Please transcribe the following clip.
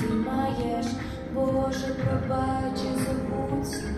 ти маєш, Боже, пробачи, забудь.